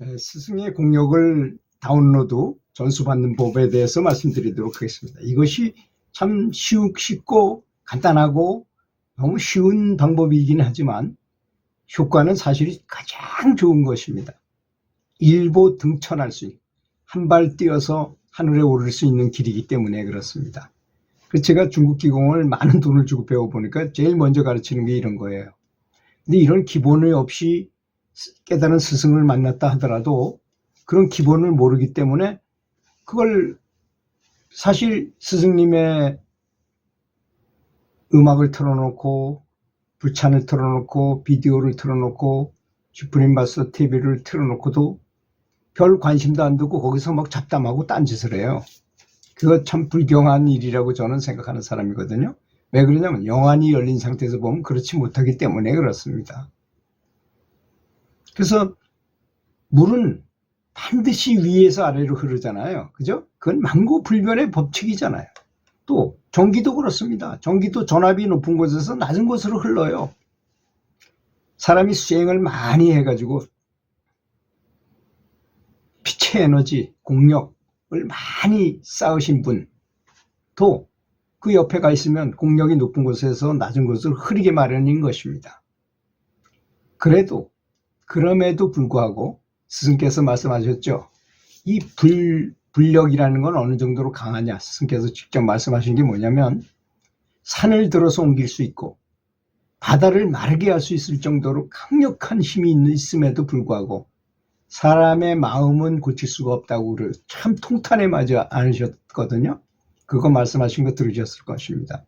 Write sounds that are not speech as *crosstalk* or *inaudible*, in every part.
에, 스승의 공력을 다운로드 전수받는 법에 대해서 말씀드리도록 하겠습니다. 이것이 참 쉽고 간단하고 너무 쉬운 방법이긴 하지만 효과는 사실 가장 좋은 것입니다. 일보 등천할 수 있는 한 발 뛰어서 하늘에 오를 수 있는 길이기 때문에 그렇습니다. 그래서 제가 중국 기공을 많은 돈을 주고 배워보니까 제일 먼저 가르치는 게 이런 거예요. 근데 이런 기본이 없이 깨달은 스승을 만났다 하더라도 그런 기본을 모르기 때문에 그걸 사실 스승님의 음악을 틀어놓고 불찬을 틀어놓고 비디오를 틀어놓고 슈프림 바스 TV를 틀어놓고도 별 관심도 안 두고 거기서 막 잡담하고 딴짓을 해요. 그거 참 불경한 일이라고 저는 생각하는 사람이거든요. 왜 그러냐면 영안이 열린 상태에서 보면 그렇지 못하기 때문에 그렇습니다. 그래서 물은 반드시 위에서 아래로 흐르잖아요. 그죠? 그건 망고 불변의 법칙이잖아요. 또 전기도 그렇습니다. 전기도 전압이 높은 곳에서 낮은 곳으로 흘러요. 사람이 수행을 많이 해가지고 빛의 에너지, 공력을 많이 쌓으신 분도 그 옆에 가 있으면 공력이 높은 곳에서 낮은 곳을 흐리게 마련인 것입니다. 그래도 그럼에도 불구하고 스승께서 말씀하셨죠. 이 불, 불력이라는 건 어느 정도로 강하냐. 스승께서 직접 말씀하신 게 뭐냐면 산을 들어서 옮길 수 있고 바다를 마르게 할 수 있을 정도로 강력한 힘이 있음에도 불구하고 사람의 마음은 고칠 수가 없다고 그래 참 통탄에 맞지 않으셨거든요. 그거 말씀하신 거 들으셨을 것입니다.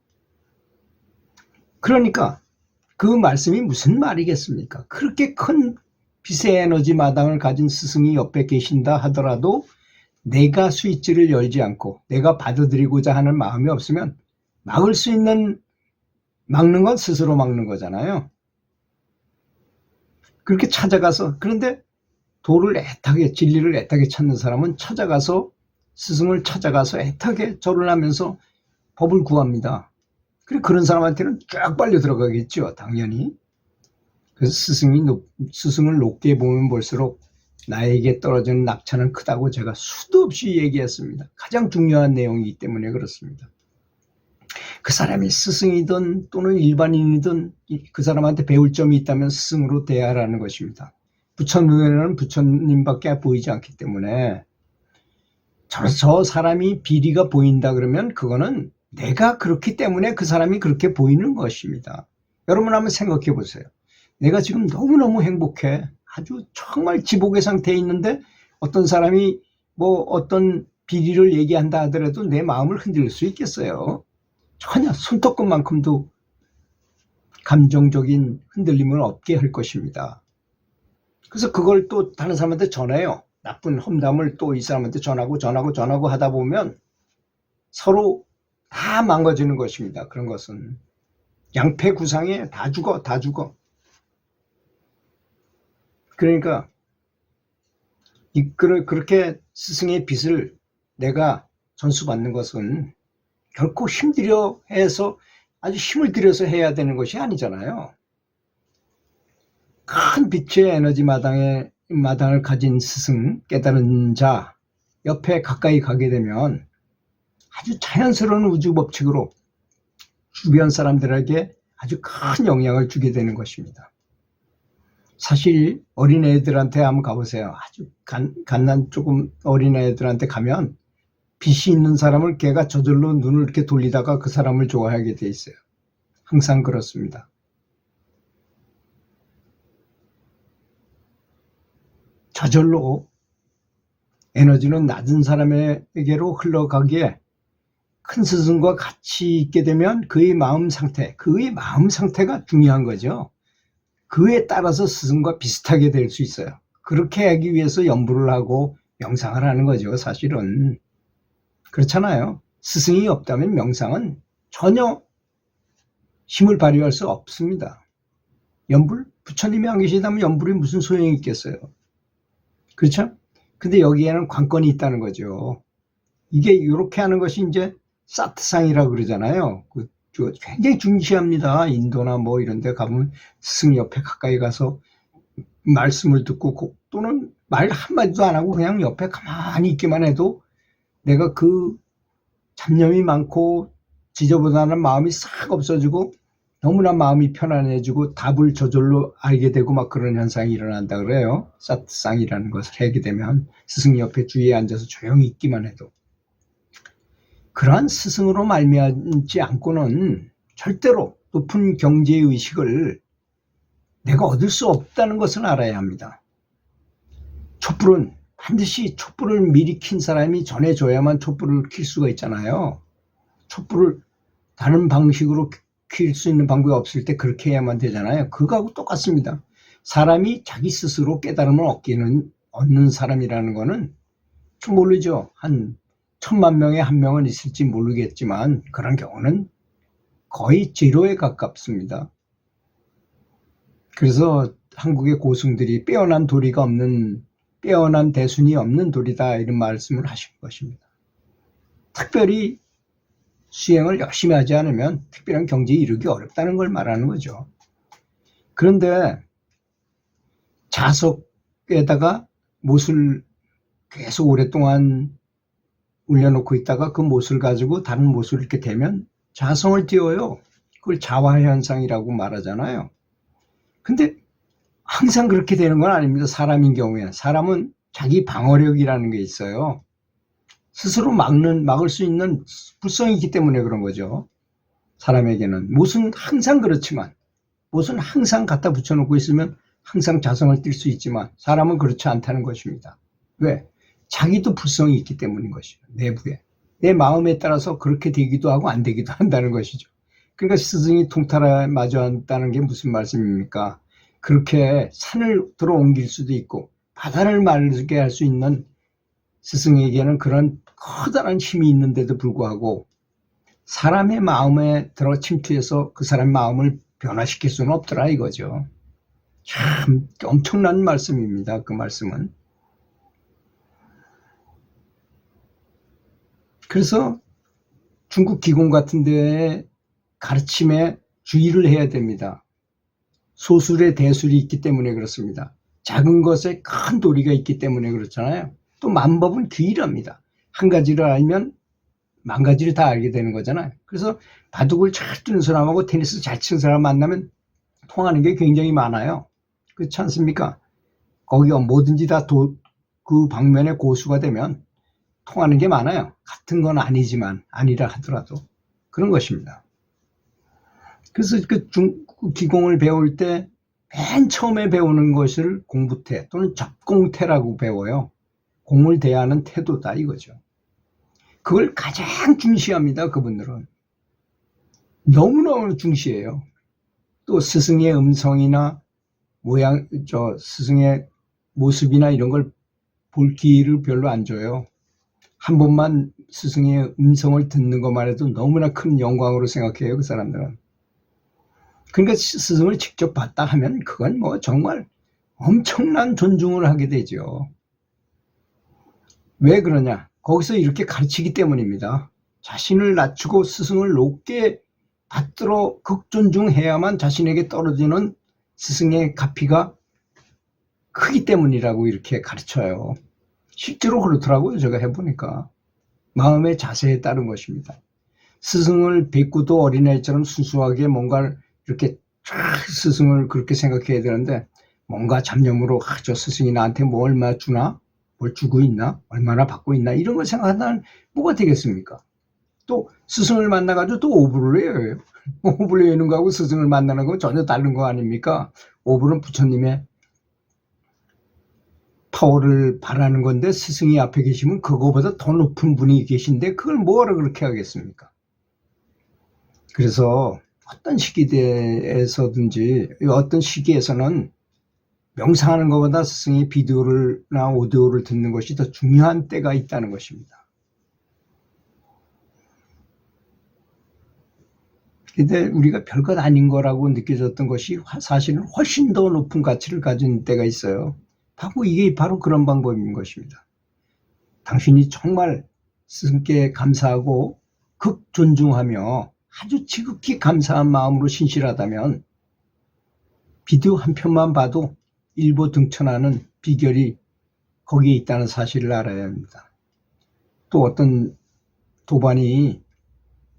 그러니까 그 말씀이 무슨 말이겠습니까? 그렇게 큰 빛의 에너지 마당을 가진 스승이 옆에 계신다 하더라도 내가 스위치를 열지 않고 내가 받아들이고자 하는 마음이 없으면 막을 수 있는 막는 건 스스로 막는 거잖아요. 그렇게 찾아가서 그런데 도를 애타게 진리를 애타게 찾는 사람은 찾아가서 스승을 찾아가서 애타게 절을 하면서 법을 구합니다. 그래 그런 사람한테는 쫙 빨려 들어가겠죠, 당연히. 그래서 스승이 높, 스승을 높게 보면 볼수록 나에게 떨어지는 낙차는 크다고 제가 수도 없이 얘기했습니다. 가장 중요한 내용이기 때문에 그렇습니다. 그 사람이 스승이든 또는 일반인이든 그 사람한테 배울 점이 있다면 스승으로 대하라는 것입니다. 부처 눈에는 부처님밖에 보이지 않기 때문에 저, 저 사람이 비리가 보인다 그러면 그거는 내가 그렇기 때문에 그 사람이 그렇게 보이는 것입니다. 여러분 한번 생각해 보세요. 내가 지금 너무너무 행복해. 아주 정말 지복의 상태에 있는데 어떤 사람이 뭐 어떤 비리를 얘기한다 하더라도 내 마음을 흔들 수 있겠어요. 전혀 손톱끝만큼도 감정적인 흔들림을 없게 할 것입니다. 그래서 그걸 또 다른 사람한테 전해요. 나쁜 험담을 또 이 사람한테 전하고 전하고 전하고 하다 보면 서로 다 망가지는 것입니다. 그런 것은 양패 구상에 다 죽어 다 죽어. 그러니까 이 그렇게 스승의 빚을 내가 전수받는 것은 결코 힘들여 해서 아주 힘을 들여서 해야 되는 것이 아니잖아요. 큰 빛의 에너지 마당에 마당을 가진 스승 깨달은 자 옆에 가까이 가게 되면 아주 자연스러운 우주 법칙으로 주변 사람들에게 아주 큰 영향을 주게 되는 것입니다. 사실 어린애들한테 한번 가보세요. 아주 간, 갓난 조금 어린애들한테 가면 빛이 있는 사람을 걔가 저절로 눈을 이렇게 돌리다가 그 사람을 좋아하게 돼 있어요. 항상 그렇습니다. 저절로 에너지는 낮은 사람에게로 흘러가기에 큰 스승과 같이 있게 되면 그의 마음 상태, 그의 마음 상태가 중요한 거죠. 그에 따라서 스승과 비슷하게 될 수 있어요. 그렇게 하기 위해서 연부를 하고 명상을 하는 거죠, 사실은. 그렇잖아요. 스승이 없다면 명상은 전혀 힘을 발휘할 수 없습니다. 연불? 부처님이 안 계시다면 연불이 무슨 소용이 있겠어요? 그렇죠? 근데 여기에는 관건이 있다는 거죠. 이게 이렇게 하는 것이 이제 사트상이라고 그러잖아요. 그, 굉장히 중시합니다. 인도나 뭐 이런 데 가면 스승 옆에 가까이 가서 말씀을 듣고 또는 말 한마디도 안 하고 그냥 옆에 가만히 있기만 해도 내가 그 잡념이 많고 지저분하는 마음이 싹 없어지고 너무나 마음이 편안해지고 답을 저절로 알게 되고 막 그런 현상이 일어난다 그래요. 사트상이라는 것을 하게 되면 스승 옆에 주위에 앉아서 조용히 있기만 해도 그러한 스승으로 말미암지 않고는 절대로 높은 경제 의식을 내가 얻을 수 없다는 것을 알아야 합니다. 촛불은 반드시 촛불을 미리 킨 사람이 전해줘야만 촛불을 킬 수가 있잖아요. 촛불을 다른 방식으로 킬 수 있는 방법이 없을 때 그렇게 해야만 되잖아요. 그거하고 똑같습니다. 사람이 자기 스스로 깨달음을 얻기는 얻는 사람이라는 거는 좀 모르죠. 한 천만 명에 한 명은 있을지 모르겠지만 그런 경우는 거의 제로에 가깝습니다. 그래서 한국의 고승들이 빼어난 도리가 없는 빼어난 대순이 없는 도리다 이런 말씀을 하신 것입니다. 특별히 수행을 열심히 하지 않으면 특별한 경지에 이르기 어렵다는 걸 말하는 거죠. 그런데 자석에다가 못을 계속 오랫동안 올려놓고 있다가 그 못을 가지고 다른 못을 이렇게 대면 자성을 띄워요. 그걸 자화현상이라고 말하잖아요. 근데 항상 그렇게 되는 건 아닙니다. 사람인 경우에. 사람은 자기 방어력이라는 게 있어요. 스스로 막는, 막을 수 있는 불성이 있기 때문에 그런 거죠. 사람에게는. 못은 항상 그렇지만, 못은 항상 갖다 붙여놓고 있으면 항상 자성을 띌 수 있지만, 사람은 그렇지 않다는 것입니다. 왜? 자기도 불성이 있기 때문인 것이죠. 내부에. 내 마음에 따라서 그렇게 되기도 하고 안 되기도 한다는 것이죠. 그러니까 스승이 통탈에 마주한다는 게 무슨 말씀입니까? 그렇게 산을 들어 옮길 수도 있고 바다를 말게 할 수 있는 스승에게는 그런 커다란 힘이 있는데도 불구하고 사람의 마음에 들어 침투해서 그 사람의 마음을 변화시킬 수는 없더라 이거죠. 참 엄청난 말씀입니다. 그 말씀은. 그래서 중국 기공 같은 데에 가르침에 주의를 해야 됩니다. 소술에 대술이 있기 때문에 그렇습니다. 작은 것에 큰 도리가 있기 때문에 그렇잖아요. 또 만법은 귀일합니다. 한 가지를 알면 만 가지를 다 알게 되는 거잖아요. 그래서 바둑을 잘 두는 사람하고 테니스 잘 치는 사람 만나면 통하는 게 굉장히 많아요. 그렇지 않습니까? 거기가 뭐든지 다그 방면에 고수가 되면 통하는 게 많아요. 같은 건 아니지만 아니라 하더라도 그런 것입니다. 그래서 그 중, 기공을 배울 때 맨 처음에 배우는 것을 공부태 또는 접공태라고 배워요. 공을 대하는 태도다 이거죠. 그걸 가장 중시합니다. 그분들은. 너무너무 중시해요. 또 스승의 음성이나 모양, 저 스승의 모습이나 이런 걸 볼 기회를 별로 안 줘요. 한 번만 스승의 음성을 듣는 것만 해도 너무나 큰 영광으로 생각해요. 그 사람들은. 그러니까 스승을 직접 봤다 하면 그건 뭐 정말 엄청난 존중을 하게 되죠. 왜 그러냐? 거기서 이렇게 가르치기 때문입니다. 자신을 낮추고 스승을 높게 받들어 극존중해야만 자신에게 떨어지는 스승의 가피가 크기 때문이라고 이렇게 가르쳐요. 실제로 그렇더라고요. 제가 해보니까. 마음의 자세에 따른 것입니다. 스승을 뵙고도 어린아이처럼 순수하게 뭔가를 이렇게 스승을 그렇게 생각해야 되는데 뭔가 잡념으로 아, 저 스승이 나한테 뭐 얼마 주나 뭘 주고 있나 얼마나 받고 있나 이런 걸 생각한다면 뭐가 되겠습니까? 또 스승을 만나가지고 또 오브를 해요. *laughs* 오브를 해는 거하고 스승을 만나는 거 전혀 다른 거 아닙니까? 오브는 부처님의 파워를 바라는 건데 스승이 앞에 계시면 그거보다 더 높은 분이 계신데 그걸 뭐하러 그렇게 하겠습니까? 그래서 어떤 시기에서든지 어떤 시기에서는 명상하는 것보다 스승의 비디오를나 오디오를 듣는 것이 더 중요한 때가 있다는 것입니다. 근데 우리가 별것 아닌 거라고 느껴졌던 것이 사실은 훨씬 더 높은 가치를 가진 때가 있어요. 바로 이게 바로 그런 방법인 것입니다. 당신이 정말 스승께 감사하고 극 존중하며 아주 지극히 감사한 마음으로 신실하다면 비디오 한 편만 봐도 일보 등천하는 비결이 거기에 있다는 사실을 알아야 합니다. 또 어떤 도반이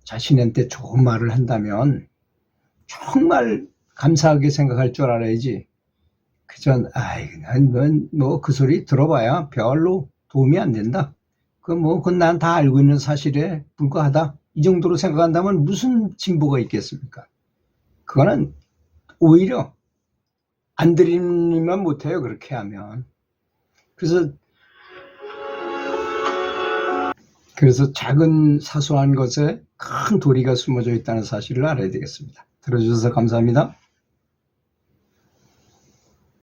자신한테 좋은 말을 한다면 정말 감사하게 생각할 줄 알아야지. 그전 아이 난넌뭐그 소리 들어봐야 별로 도움이 안 된다. 그뭐 그건 난 다 알고 있는 사실에 불과하다. 이 정도로 생각한다면 무슨 진보가 있겠습니까? 그거는 오히려 안 들이면 못해요. 그렇게 하면. 그래서 그래서 작은 사소한 것에 큰 도리가 숨어져 있다는 사실을 알아야 되겠습니다. 들어주셔서 감사합니다.